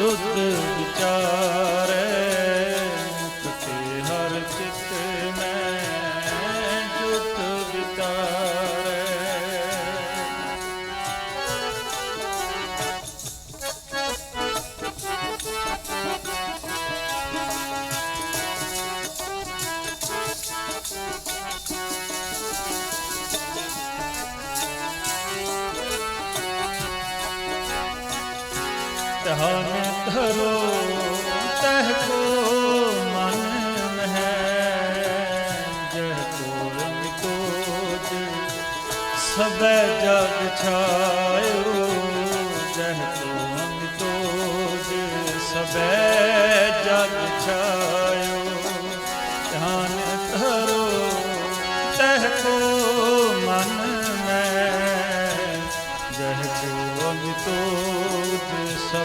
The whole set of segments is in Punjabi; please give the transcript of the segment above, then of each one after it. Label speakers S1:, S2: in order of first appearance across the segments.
S1: ਜੁਤ ਵਿਚਾਰੈ ਮੁਕਤੇ ਮੈਂ ਜੁਤ ਵਿਚਾਰੈ। ਧਿਆਨ ਧਰੋ ਮਨ ਮਹਿ ਜਹ ਜਗ ਛਾਇਓ। ਜਹ ਕੋ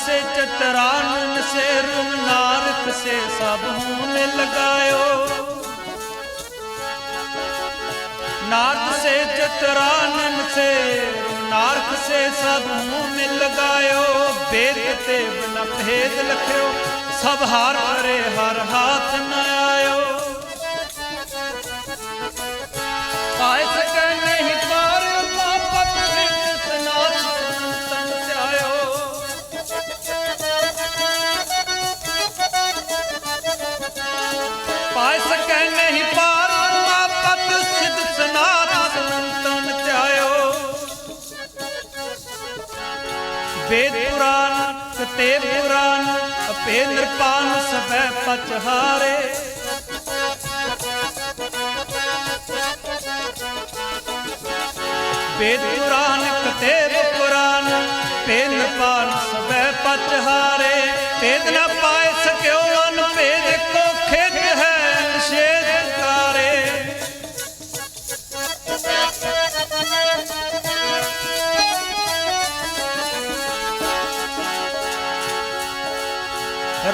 S1: ਨਾਰਦ ਸੇ ਚਤਰਾਨਨ ਸੇ ਰੂਮ ਨਾਰਕ ਸੇ ਸਭ ਹੂੰ ਮਿਲ ਗਾਇਓ ਨਾਰਦ ਸੇ ਚਤਰਾਨਨ ਸੇ ਨਾਰਕ ਸੇ ਸਭ ਹੂੰ ਮਿਲ ਗਾਇਓ ਵੇਦ ਤੇ ਬਿਨ ਭੇਦ ਲਖਿਓ, ਸਭ ਹਾਰ ਕਰੇ ਹਰ ਪੁਰਾਨ ਕਤੇ ਪੁਰਾਨ ਅਪੇ ਨਿਰਪਾਨ ਸਭੈ ਪਚਹਾਰੇ। ਵੇਦ ਪੁਰਾਨ ਕਤੇਬ ਪੁਰਾਨ ਪੇਨ ਪਾਨ ਸਭੈ ਪਚਹਾਰੇ। ਭੇਦ ਨਾ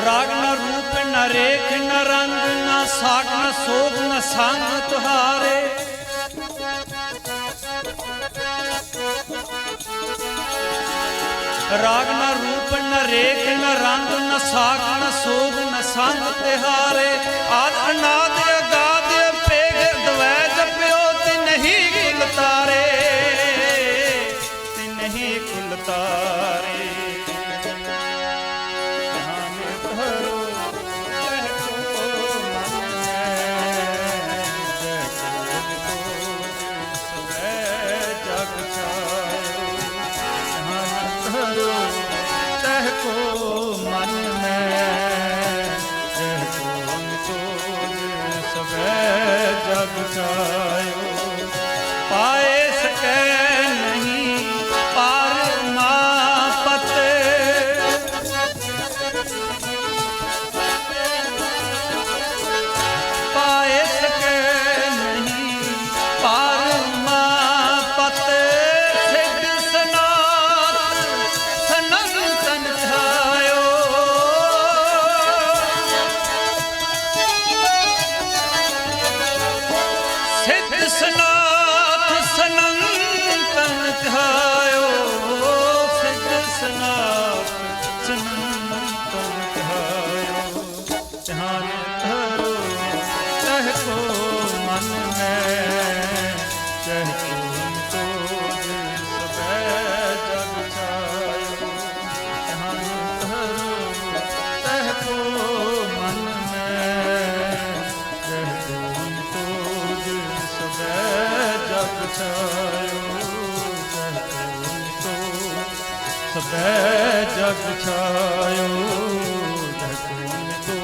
S1: ਰਾਗ ਨ ਰੂਪ ਨ ਰੇਖ ਨ ਰੰਗ ਨ ਸਾਟ ਨ ਸੋਗ ਨ ਸੰਗ ਤੁਹਾਰੇ। ਰਾਗ ਨ ਰੂਪ ਨ ਰੇਖ ਨ ਰੰਗ ਨ ਸਾਖ ਨ ਸੋਗ ਨ ਸੰਗ ਤਿਹਾਰੇ। ਆਦ ਅਨਾਦ ਸਬੈ ਜਗ ਛਾਇਓ ਜਗ ਤੋ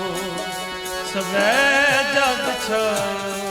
S1: ਸਵੈ ਜਗ ਛਾਇਓ